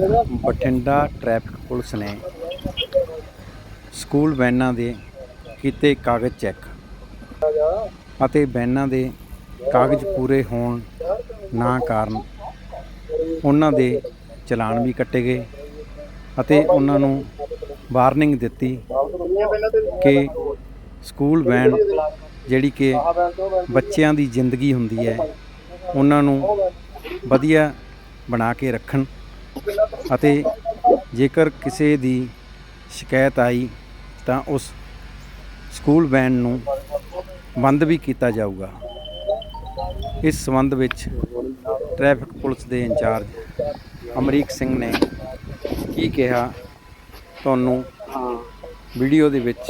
Bathinda traffic police ਨੇ school ਵੈਨਾਂ ਦੇ ਕੀਤੇ ਕਾਗਜ਼ ਚੈੱਕ ਅਤੇ ਵੈਨਾਂ ਦੇ ਕਾਗਜ਼ ਪੂਰੇ ਹੋਣ ਨਾ ਕਾਰਨ ਉਹਨਾਂ ਦੇ ਚਲਾਨ ਵੀ ਕੱਟੇ ਗਏ ਅਤੇ ਉਹਨਾਂ ਨੂੰ ਵਾਰਨਿੰਗ ਦਿੱਤੀ ਕਿ ਸਕੂਲ ਵੈਨ ਜਿਹੜੀ ਕਿ ਬੱਚਿਆਂ ਦੀ ਜ਼ਿੰਦਗੀ ਹੁੰਦੀ ਹੈ, ਉਹਨਾਂ ਨੂੰ ਵਧੀਆ ਬਣਾ ਕੇ ਰੱਖਣ। ਅਤੇ ਜੇਕਰ ਕਿਸੇ ਦੀ ਸ਼ਿਕਾਇਤ ਆਈ ਤਾਂ ਉਸ ਸਕੂਲ ਵੈਨ ਨੂੰ ਬੰਦ ਵੀ ਕੀਤਾ ਜਾਊਗਾ। ਇਸ ਸੰਬੰਧ ਵਿੱਚ ਟ੍ਰੈਫਿਕ ਪੁਲਿਸ ਦੇ ਇੰਚਾਰਜ ਅਮਰੀਕ ਸਿੰਘ ਨੇ ਕੀ ਕਿਹਾ ਤੁਹਾਨੂੰ ਵੀਡੀਓ ਦੇ ਵਿੱਚ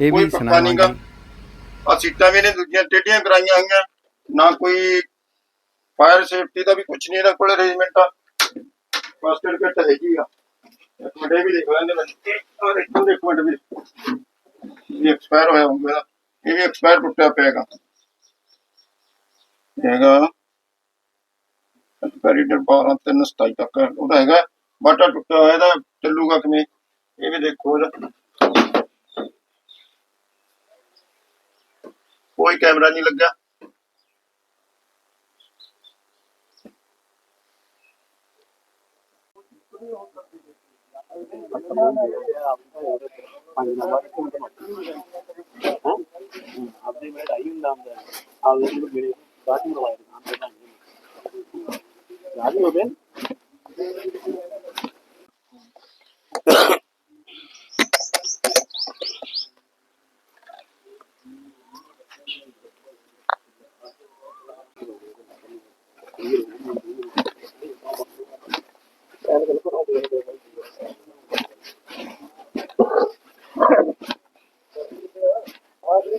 ਇਹ ਵੀ। ਸੁਣਾਵਾਂਗੇ। ਆ ਸੀਟਾਂ ਵੀ ਨੇ ਦੂਜੀਆਂ ਟੇਢੀਆਂ ਕਰਾਈਆਂ ਹੋਈਆਂ। ਨਾ ਕੋਈ ਫਾਇਰ ਸੇਫਟੀ ਦਾ ਵੀ ਕੁਝ ਨਹੀਂ ਇਹਦਾ ਕੋਲ ਅਰੇਂਜਮੈਂਟ ਆ। ਫਸਟ ਏਡ ਕਿੱਟ ਹੈਗੀ ਆ। ਇੱਕ ਮਿੰਟ ਇਹ ਵੀ ਦੇਖ ਲੈਂਦੇ ਮੈਂ ਆ ਦੇਖੋ ਦੇਖੋ ਮਿੰਟ ਵੀ ਇਹ ਐਕਸਪਾਇਰ ਹੋਇਆ ਹੋਊਗਾ। ਇਹ ਵੀ ਐਕਸਪਾਇਰ ਟੁੱਟਿਆ ਪਿਆਗਾ ਹੈਗਾ। ਐਕਸਪਾਇਰੀ 12 3 27 ਤੱਕ ਉਹਦਾ ਹੈਗਾ ਬਾਟਾ ਟੁੱਟਿਆ ਹੋਇਆ, ਇਹਦਾ ਚੱਲੂਗਾ ਕਿਵੇਂ? ਇਹ ਵੀ ਦੇਖੋ ਇਹਦਾ। ਕੋਈ ਕੈਮਰਾ ਨਹੀਂ ਲੱਗਾ ਆਪਦੇ ਮੇਰੇ ਆਈ ਹੁੰਦਾ ਹੁੰਦਾ ਆਪਦੇ ਨੂੰ ਮੇਰੇ ਬਾਅਦ ਨੂੰ ਲਵਾਇਆ ਦੁਕਾਨ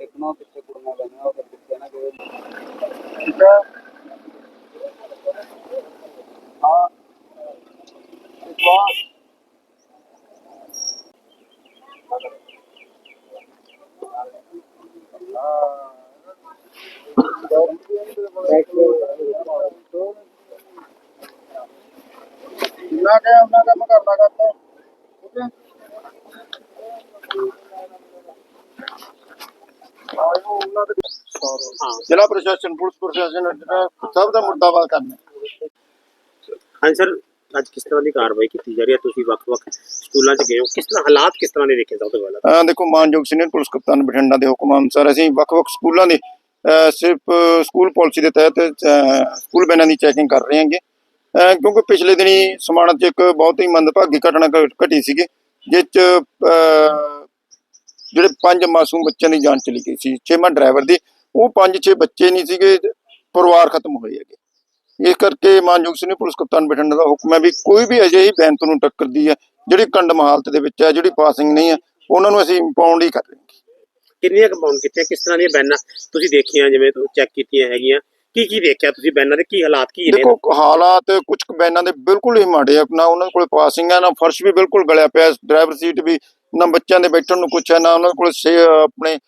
ਇੱਕ ਨਾ ਪਿੱਛੇ ਕੁੜੀਆਂ ਬੈਠੀਆਂ ਉਹ ਪਿੱਛੇ ਨਾ ਕੋਈ ਹਾਂ ਇੱਕ ਵਾਰ ਜਿੰਨਾ ਕਿ ਉਹਨਾਂ ਕੰਮ ਕਰਨਾ ਕਰਦਾ ਠੀਕ ਹੈ? ਆਇਓ ਉਹਨਾਂ ਦੇ ਜ਼ਿਲ੍ਹਾ ਪ੍ਰਸ਼ਾਸਨ ਪੁਲਿਸ ਪ੍ਰਸ਼ਾਸਨ ਸਭ ਦਾ ਮੁਰਦਾਬਾਦ ਕਰਨਾ। ਹਾਂਜੀ ਸਰ ਅੱਜ ਕਿਸ ਤਰ੍ਹਾਂ ਦੀ ਕਾਰਵਾਈ ਕੀਤੀ ਜਾ ਰਹੀ ਹੈ? ਤੁਸੀਂ ਵੱਖ-ਵੱਖ ਸਕੂਲਾਂ 'ਚ ਗਏ ਹੋ। ਕਿਸ ਤਰ੍ਹਾਂ ਹਾਲਾਤ ਕਿਸ ਤਰ੍ਹਾਂ ਦੇ ਦੇਖੇ ਸਭ ਤੋਂ ਪਹਿਲਾਂ? ਅਹ ਦੇਖੋ ਮਾਨਯੋਗ ਸੀਨੀਅਰ ਪੁਲਿਸ ਕਪਤਾਨ ਬਠਿੰਡਾ ਦੇ ਹੁਕਮ ਅਨੁਸਾਰ ਅਸੀਂ ਵੱਖ-ਵੱਖ ਸਕੂਲਾਂ ਦੇ ਸਿਰਫ ਸਕੂਲ ਪਾਲਿਸੀ ਦੇ ਤਹਿਤ ਸਕੂਲ ਬੈਨਾਂ ਦੀ ਚੈਕਿੰਗ ਕਰ ਰਹੇ ਹਾਂਗੇ। ਕਿਉਂਕਿ ਪਿਛਲੇ ਦਿਨੀ ਸਮਾਨਤ 'ਚ ਇੱਕ ਬਹੁਤ ਹੀ ਮੰਦਭਾਗੀ ਘਟਨਾ ਘਟੀ ਸੀਗੀ, ਜਿਸ 'ਚ ਜਿਹੜੇ ਪੰਜ ਮਾਸੂਮ ਬੱਚਿਆਂ ਦੀ ਜਾਨ ਚਲੀ ਗਈ ਸੀ, ਛੇਵਾਂ ਡਰਾਈਵਰ ਦੀ, ਉਹ ਪੰਜ ਛੇ ਬੱਚੇ ਨਹੀਂ ਸੀਗੇ, ਪਰਿਵਾਰ ਖਤਮ ਹੋਏ ਹੈਗੇ। ਇਸ ਕਰਕੇ ਮਾਨਯੋਗ ਸਿੰਘ ਪੁਲਿਸ ਕਪਤਾਨ ਬਠਿੰਡਾ ਦਾ ਹੁਕਮ ਹੈ ਵੀ ਕੋਈ ਵੀ ਅਜਿਹੀ ਬੈਨ ਤੁਹਾਨੂੰ ਟੱਕਰਦੀ ਹੈ, ਜਿਹੜੀ ਕੰਡਮ ਹਾਲਤ ਦੇ ਵਿੱਚ ਹੈ, ਜਿਹੜੀ ਪਾਸਿੰਗ ਨਹੀਂ ਹੈ, ਉਹਨਾਂ ਨੂੰ ਅਸੀਂ ਇੰਪਾਊਂਡ ਹੀ ਕਰ ਰਹੇ ਕਿੰਨੀਆਂ ਕੰਪਾਊਂਡ ਕੀਤੀਆਂ, ਕਿਸ ਤਰ੍ਹਾਂ ਦੀਆਂ ਬੈਨਾਂ ਤੁਸੀਂ ਦੇਖੀਆਂ, ਜਿਵੇਂ ਤੁਸੀਂ ਚੈੱਕ ਕੀਤੀਆਂ ਹੈਗੀਆਂ ਕੀ ਕੀ ਦੇਖਿਆ ਤੁਸੀਂ ਬੈਨਾਂ ਦੇ? ਕੀ ਹਾਲਾਤ ਕੀ ਨੇ? ਦੇਖੋ, ਹਾਲਾਤ ਕੁਝ ਬੈਨਾਂ ਦੇ ਬਿਲਕੁਲ ਹੀ ਮਾੜੇ ਆ। ਨਾ ਉਹਨਾਂ ਕੋਲ ਪਾਸਿੰਗ ਆ, ਨਾ ਫਰਸ਼ ਵੀ ਬਿਲਕੁਲ ਗਲਿਆ ਪਿਆ। ਡਰਾਈਵਰ ਸੀਟ ਵੀ, ਨਾ ਬੱਚਿਆਂ ਦੇ ਬੈਠਣ ਨੂੰ ਕੁਛ ਹੈ ਨਾ ਉਹਨਾਂ ਕੋਲ ਆਪਣੇ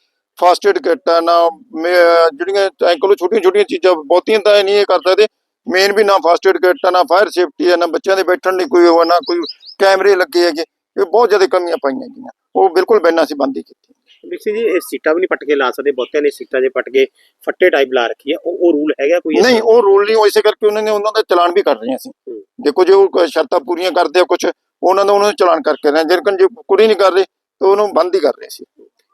ਫਾਸਟ ਏਡ ਕਿੱਟ ਆ, ਨਾ ਮੇ- ਜਿਹੜੀਆਂ ਐਂਕਲ ਛੋਟੀਆਂ ਛੋਟੀਆਂ ਚੀਜ਼ਾਂ, ਬਹੁਤੀਆਂ ਤਾਂ ਇਹ ਨਹੀਂ ਇਹ ਕਰ ਸਕਦੇ। ਮੇਨ ਵੀ ਨਾ ਫਾਸਟ ਏਡ ਕਿੱਟ ਆ, ਨਾ ਫਾਇਰ ਸੇਫਟੀ ਆ, ਨਾ ਬੱਚਿਆਂ ਦੇ ਬੈਠਣ ਲਈ ਕੋਈ ਉਹ ਨਾ ਕੋਈ ਕੈਮਰੇ ਲੱਗੇ ਹੈਗੇ। ਇਹ ਬਹੁਤ ਜ਼ਿਆਦਾ ਕਮੀਆਂ ਪਾਈਆਂ ਗਈਆਂ। ਉਹ ਬਿਲਕੁਲ ਬੈਨਾਂ ਅਸੀਂ ਬੰਦ ਹੀ ਕੀਤੀ ਵਿਕਸੀ ਜੀ ਇਹ ਸੀਟਾਂ ਵੀ ਨਹੀਂ ਪੱਟ ਕੇ ਲਾ ਸਕਦੇ ਬਹੁਤਿਆਂ ਨੇ ਸੀਟਾਂ ਜੇ ਪੱਟ ਕੇ ਫੱਟੇ ਟਾਈਪ ਲਾ ਰੱਖੀ ਹੈ। ਉਹ ਉਹ ਰੂਲ ਹੈਗਾ ਕੋਈ ਨਹੀਂ ਉਹ ਰੂਲ ਨਹੀਂ ਉਹ ਇਸੇ ਕਰਕੇ ਉਹਨਾਂ ਨੇ ਉਹਨਾਂ ਦਾ ਚਲਾਨ ਵੀ ਕਰ ਰਹੇ ਅਸੀਂ। ਹੂੰ। ਦੇਖੋ ਜੇ ਉਹ ਕ- ਸ਼ਰਤਾਂ ਪੂਰੀਆਂ ਕਰਦੇ ਆ ਕੁਝ ਉਹਨਾਂ ਦਾ ਉਹਨਾਂ ਨੂੰ ਚਲਾਨ ਕਰਕੇ ਰਹੇ ਜੇਕਰ ਜੇ ਪੂਰੀ ਨਹੀਂ ਕਰ ਰਹੇ ਤਾਂ ਉਹਨੂੰ ਬੰਦ ਹੀ ਕਰ ਰਹੇ ਸੀ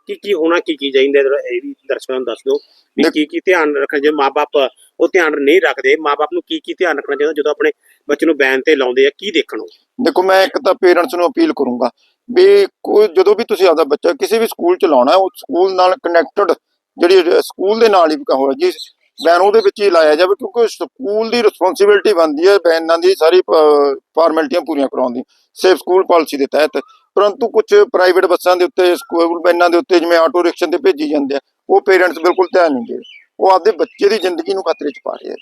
ਕੀ ਕੀ ਹੋਣਾ ਕੀ ਕੀ ਚਾਹੀਦਾ ਇਹਦਾ? ਇਹ ਵੀ ਦਰਸ਼ਕਾਂ ਨੂੰ ਦੱਸ ਦਿਓ ਵੀ ਦੇਖ- ਕੀ ਕੀ ਧਿਆਨ ਰੱਖਣਾ ਜੇ ਮਾਪੇ ਉਹ ਧਿਆਨ ਨਹੀਂ ਰੱਖਦੇ। ਮਾਪੇ ਨੂੰ ਕੀ ਕੀ ਧਿਆਨ ਰੱਖਣਾ ਚਾਹੀਦਾ ਜਦੋਂ ਆਪਣੇ ਬੱਚੇ ਨੂੰ ਬੈਨ ਤੇ ਲਾਉਂਦੇ ਆ? ਕੀ ਦੇਖਣ ਉਹ? ਦੇਖੋ ਮੈਂ ਇੱਕ ਤਾਂ ਪੇਰੈਂਟਸ ਨੂੰ ਅਪੀਲ ਕਰੂੰਗਾ ਵੀ ਕੋਈ, ਜਦੋਂ ਵੀ ਤੁਸੀਂ ਆਪਦਾ ਬੱਚਾ ਕਿਸੇ ਵੀ ਸਕੂਲ ਚ ਲਾਉਣਾ, ਉਹ ਸਕੂਲ ਨਾਲ ਕਨੈਕਟਡ ਜਿਹੜੀ ਸਕੂਲ ਦੇ ਨਾਲ ਹੀ ਹੋਵੇ, ਜੀ ਵੈਨ ਉਹਦੇ ਵਿੱਚ ਹੀ ਲਾਇਆ ਜਾਵੇ, ਕਿਉਂਕਿ ਸਕੂਲ ਦੀ ਰਿਸਪੌਂਸਿਬਿਲਟੀ ਬਣਦੀ ਹੈ ਵੈਨਾਂ ਦੀ ਸਾਰੀ ਫਾਰਮੈਲਿਟੀਆਂ ਪੂਰੀਆਂ ਕਰਾਉਣ ਦੀ। ਸੇਫ ਸਕੂਲ ਪਾਲਿਸੀ ਦੇ ਤਹਿਤ। ਪਰੰਤੂ ਕੁਝ ਪ੍ਰਾਈਵੇਟ ਬੱਸਾਂ ਦੇ ਉੱਤੇ, ਸਕੂਲ ਵੈਨਾਂ ਦੇ ਉੱਤੇ ਜਿਵੇਂ ਆਟੋ ਰਿਕਸ਼ਾ ਤੇ ਭੇਜੀ ਜਾਂਦੇ ਆ, ਉਹ ਪੇਰੈਂਟਸ ਬਿਲਕੁਲ ਧਿਆਨ ਨਹੀਂ ਦੇ ਉਹ ਆਪਦੇ ਬੱਚੇ ਦੀ ਜ਼ਿੰਦਗੀ ਨੂੰ ਖਤਰੇ ਚ ਪਾ ਰਹੇ ਆ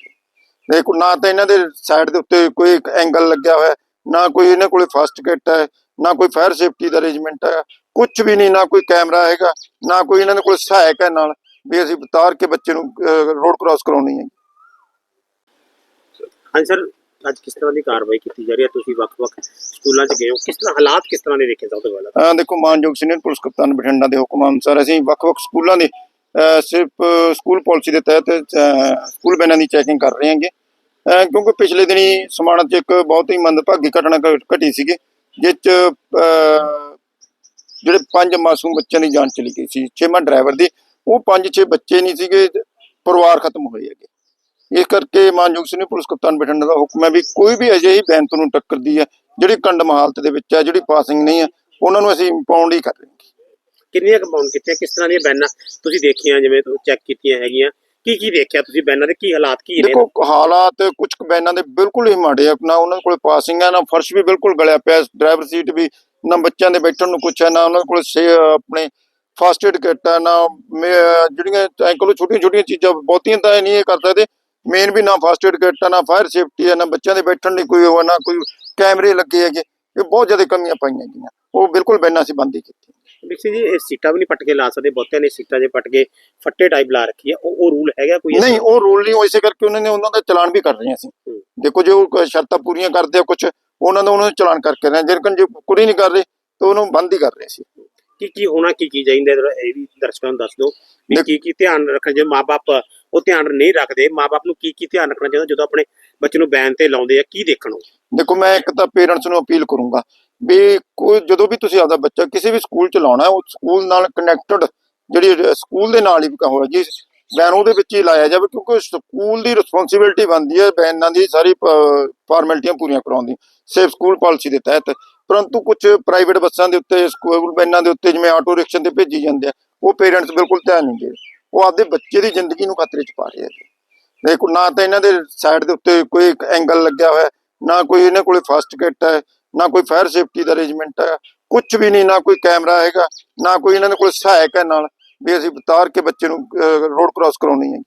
ਦੇਖੋ, ਨਾ ਤਾਂ ਇਹਨਾਂ ਦੇ ਸਾਈਡ ਦੇ ਉੱਤੇ ਕੋਈ ਐਂਗਲ ਲੱਗਿਆ ਹੋਇਆ, ਨਾ ਕੋਈ ਇਹਨਾਂ ਕੋਲੇ ਫਸਟ ਕਿੱਟ ਹੈ ਨਾ ਕੋਈ ਫਾਇਰ ਸੇਫਟੀ ਦਾ ਅਰੇਂਜਮੈਂਟ ਹੈ ਕੁਝ ਵੀ ਨਹੀਂ ਨਾ ਕੋਈ ਕੈਮਰਾ ਹੈਗਾ ਨਾ ਕੋਈ ਇਹਨਾਂ ਦੇ ਕੋਲ ਸਹਾਇਕ ਹੈ ਨਾਲ ਵੀ ਅਸੀਂ ਉਤਾਰ ਕੇ ਬੱਚੇ ਨੂੰ ਰੋਡ ਕ੍ਰਾਸ ਕਰਾਉਣੀ ਹੈ ਹਾਂਜੀ ਸਰ ਅੱਜ ਕਿਸ ਤਰ੍ਹਾਂ ਦੀ ਕਾਰਵਾਈ ਕੀਤੀ ਜਾ ਰਹੀ ਹੈ? ਤੁਸੀਂ ਵੱਖ-ਵੱਖ ਸਕੂਲਾਂ 'ਚ ਗਏ ਹੋ ਕਿਸ ਤਰ੍ਹਾਂ ਹਾਲਾਤ ਕਿਸ ਤਰ੍ਹਾਂ ਦੇ ਦੇਖੇ ਸਭ ਤੋਂ ਪਹਿਲਾਂ ਅਹ ਦੇਖੋ ਮਾਨਯੋਗ ਸੀਨੀਅਰ ਪੁਲਿਸ ਕਪਤਾਨ ਬਠਿੰਡਾ ਦੇ ਹੁਕਮ ਅਨੁਸਾਰ ਅਸੀਂ ਵੱਖ-ਵੱਖ ਸਕੂਲਾਂ ਦੇ ਸਿਰਫ ਸਕੂਲ ਪਾਲਿਸੀ ਦੇ ਤਹਿਤ ਸਕੂਲ ਬੈਨਾਂ ਦੀ ਚੈਕਿੰਗ ਕਰ ਰਹੇ ਹਾਂਗੇ। ਕਿਉਂਕਿ ਪਿਛਲੇ ਦਿਨੀ ਸਮਾਣਾ 'ਚ ਇੱਕ ਬਹੁਤ ਹੀ ਮੰਦਭਾਗੀ ਘਟਨਾ ਘਟੀ ਸੀਗੀ। ਜਿਸ 'ਚ ਜਿਹੜੇ ਪੰਜ ਮਾਸੂਮ ਬੱਚਿਆਂ ਦੀ ਜਾਨ ਚਲੀ ਗਈ ਸੀ ਛੇਵਾਂ ਡਰਾਈਵਰ ਦੀ, ਉਹ ਪੰਜ ਛੇ ਬੱਚੇ ਨਹੀਂ ਸੀਗੇ, ਪਰਿਵਾਰ ਖਤਮ ਹੋਏ ਹੈਗੇ। ਇਸ ਕਰਕੇ ਮਾਨਯੋਗ ਸੀਨੀਅਰ ਪੁਲਿਸ ਕਪਤਾਨ ਬਠਿੰਡਾ ਦਾ ਹੁਕਮ ਹੈ ਵੀ ਕੋਈ ਵੀ ਅਜਿਹੀ ਬੈਨ ਤੁਹਾਨੂੰ ਟੱਕਰਦੀ ਹੈ, ਜਿਹੜੀ ਕੰਡਮ ਹਾਲਤ ਦੇ ਵਿੱਚ ਹੈ, ਜਿਹੜੀ ਪਾਸਿੰਗ ਨਹੀਂ ਹੈ, ਉਹਨਾਂ ਨੂੰ ਅਸੀਂ ਇੰਪਾਊਂਡ ਹੀ ਕਰ ਰਹੇ ਹਾਂ। ਕਿੰਨੀਆਂ ਕੰਪਾਊਂਡ ਕੀਤੀਆਂ ਕਿਸ ਤਰ੍ਹਾਂ ਦੀਆਂ ਬੈਨਾਂ ਤੁਸੀਂ ਦੇਖੀਆਂ, ਜਿਵੇਂ ਚੈੱਕ ਕੀਤੀਆਂ ਹੈਗੀਆਂ? ਕੀ ਕੀ ਦੇਖਿਆ ਤੁਸੀਂ ਬੈਨਾਂ ਦੇ? ਕੀ ਹਾਲਾਤ ਕੀ ਨੇ? ਦੇਖੋ, ਹਾਲਾਤ ਕੁਝ ਬੈਨਾਂ ਦੇ ਬਿਲਕੁਲ ਹੀ ਮਾੜੇ ਆ। ਨਾ ਉਹਨਾਂ ਕੋਲ ਪਾਸਿੰਗ ਹੈ ਨਾ ਫਰਸ਼ ਵੀ ਬਿਲਕੁਲ ਗਲਿਆ ਪਿਆ। ਡਰਾਈਵਰ ਸੀਟ ਵੀ, ਨਾ ਬੱਚਿਆਂ ਦੇ ਬੈਠਣ ਨੂੰ ਕੁਛ ਹੈ ਨਾ ਉਹਨਾਂ ਕੋਲ ਆਪਣੇ ਫਸਟ ਏਡ ਕਿੱਟ ਹੈ ਨਾ ਜਿਹੜੀਆਂ ਸਾਈਕਲ ਛੋਟੀਆਂ ਛੋਟੀਆਂ ਚੀਜ਼ਾਂ, ਬਹੁਤੀਆਂ ਤਾਂ ਨਹੀਂ ਇਹ ਕਰ ਸਕਦੇ। ਮੇਨ ਵੀ ਨਾ ਫਾਸਟ ਏਡ ਕਿੱਟ ਆ, ਨਾ ਫਾਇਰ ਸੇਫਟੀ ਆ, ਨਾ ਬੱਚਿਆਂ ਦੇ ਬੈਠਣ ਲਈ ਕੋਈ ਉਹ ਨਾ ਕੋਈ ਕੈਮਰੇ ਲੱਗੇ ਹੈਗੇ। ਇਹ ਬਹੁਤ ਜ਼ਿਆਦਾ ਕਮੀਆਂ ਪਾਈਆਂ ਗਈਆਂ। ਉਹ ਬਿਲਕੁਲ ਬੈਨਾਂ ਅਸੀਂ ਬੰਦ ਹੀ ਕੀਤੀ ਬਿਕਸੀ ਜੀ ਇਹ ਸੀਟਾਂ ਵੀ ਨਹੀਂ ਪੱਟ ਕੇ ਲਾ ਸਕਦੇ ਬਹੁਤਿਆਂ ਨੇ ਸੀਟਾਂ ਜੇ ਪੱਟ ਕੇ ਫੱਟੇ ਟਾਈਪ ਲਾ ਰੱਖੀ ਹੈ ਉਹ ਉਹ ਰੂਲ ਹੈਗਾ ਕੋਈ ਨਹੀਂ ਉਹ ਰੂਲ ਨਹੀਂ ਉਹ ਇਸੇ ਕਰਕੇ ਉਹਨਾਂ ਨੇ ਉਹਨਾਂ ਦਾ ਚਲਾਨ ਵੀ ਕਰ ਰਹੇ ਹਾਂ ਅਸੀਂ। ਹੂੰ। ਦੇਖੋ ਜੇ ਉਹ ਕ- ਸ਼ਰਤਾਂ ਪੂਰੀਆਂ ਕਰਦੇ ਆ ਕੁਝ ਉਹਨਾਂ ਦਾ ਉਹਨਾਂ ਨੂੰ ਚਲਾਨ ਕਰਕੇ ਰਹੇ ਹਾਂ। ਜੇਕਰ ਜੇ ਨਹੀਂ ਕਰ ਰਹੇ ਤਾਂ ਉਹਨੂੰ ਬੰਦ ਹੀ ਕਰ ਰਹੇ ਸੀ ਕੀ ਕੀ ਹੋਣਾ ਕੀ ਕੀ ਚਾਹੀਦਾ ਜਰਾ ਇਹ ਵੀ ਦਰਸ਼ਕਾਂ ਨੂੰ ਦੱਸ ਦਿਓ ਵੀ ਦੇਖ- ਕੀ ਕੀ ਧਿਆਨ ਰੱਖਣਾ ਜੇ ਮਾਪੇ ਉਹ ਧਿਆਨ ਨਹੀਂ ਰੱਖਦੇ। ਮਾਪੇ ਨੂੰ ਕੀ ਕੀ ਧਿਆਨ ਰੱਖਣਾ ਚਾਹੀਦਾ ਜਦੋਂ ਆਪਣੇ ਬੱਚੇ ਨੂੰ ਬੈਨ ਤੇ ਲਾਉਂਦੇ ਆ? ਕੀ ਦੇਖਣੋ ਦੇਖੋ ਮੈਂ ਇੱਕ ਤਾਂ ਪੇਰੈਂਟਸ ਨੂੰ ਅਪੀਲ ਕਰੂੰਗਾ ਵੀ ਕੋਈ, ਜਦੋਂ ਵੀ ਤੁਸੀਂ ਆਪਦਾ ਬੱਚਾ ਕਿਸੇ ਵੀ ਸਕੂਲ ਚ ਲਾਉਣਾ, ਉਹ ਸਕੂਲ ਨਾਲ ਕਨੈਕਟਡ ਜਿਹੜੀ ਸਕੂਲ ਦੇ ਨਾਲ ਹੀ ਹੋਇਆ ਜੀ ਵੈਨ ਉਹਦੇ ਵਿੱਚ ਹੀ ਲਾਇਆ ਜਾਵੇ, ਕਿਉਂਕਿ ਸਕੂਲ ਦੀ ਰਿਸਪੌਂਸਿਬਿਲਟੀ ਬਣਦੀ ਹੈ ਵੈਨਾਂ ਦੀ ਸਾਰੀ ਫਾਰਮੈਲਿਟੀਆਂ ਪੂਰੀਆਂ ਕਰਾਉਣ ਦੀ ਸੇਫ ਸਕੂਲ ਪਾਲਿਸੀ ਦੇ ਤਹਿਤ। ਪਰੰਤੂ ਕੁਝ ਪ੍ਰਾਈਵੇਟ ਬੱਸਾਂ ਦੇ ਉੱਤੇ, ਸਕੂਲ ਵੈਨਾਂ ਦੇ ਉੱਤੇ ਜਿਵੇਂ ਆਟੋ ਰਿਕਸ਼ਾ ਤੇ ਭੇਜੀ ਜਾਂਦੇ ਆ, ਉਹ ਪੇਰੈਂਟਸ ਬਿਲਕੁਲ ਧਿਆਨ ਨਹੀਂ ਦੇ ਉਹ ਆਪਦੇ ਬੱਚੇ ਦੀ ਜ਼ਿੰਦਗੀ ਨੂੰ ਖਤਰੇ 'ਚ ਪਾ ਰਹੇ ਆ ਦੇਖੋ, ਨਾ ਤਾਂ ਇਹਨਾਂ ਦੇ ਸਾਈਡ ਦੇ ਉੱਤੇ ਕੋਈ ਐਂਗਲ ਲੱਗਿਆ ਹੋਇਆ, ਨਾ ਕੋਈ ਇਹਨਾਂ ਕੋਲੇ ਫਸਟ ਕਿੱਟ ਹੈ ਨਾ ਕੋਈ ਫਾਇਰ ਸੇਫਟੀ ਦਾ ਅਰੇਂਜਮੈਂਟ ਹੈ ਕੁਝ ਵੀ ਨਹੀਂ, ਨਾ ਕੋਈ ਕੈਮਰਾ ਹੈਗਾ, ਨਾ ਕੋਈ ਇਹਨਾਂ ਦੇ ਕੋਲ ਸਹਾਇਕ ਹੈ ਨਾਲ, ਵੀ ਅਸੀਂ ਉਤਾਰ ਕੇ ਬੱਚੇ ਨੂੰ ਰੋਡ ਕ੍ਰਾਸ ਕਰਾਉਣੀ ਹੈ।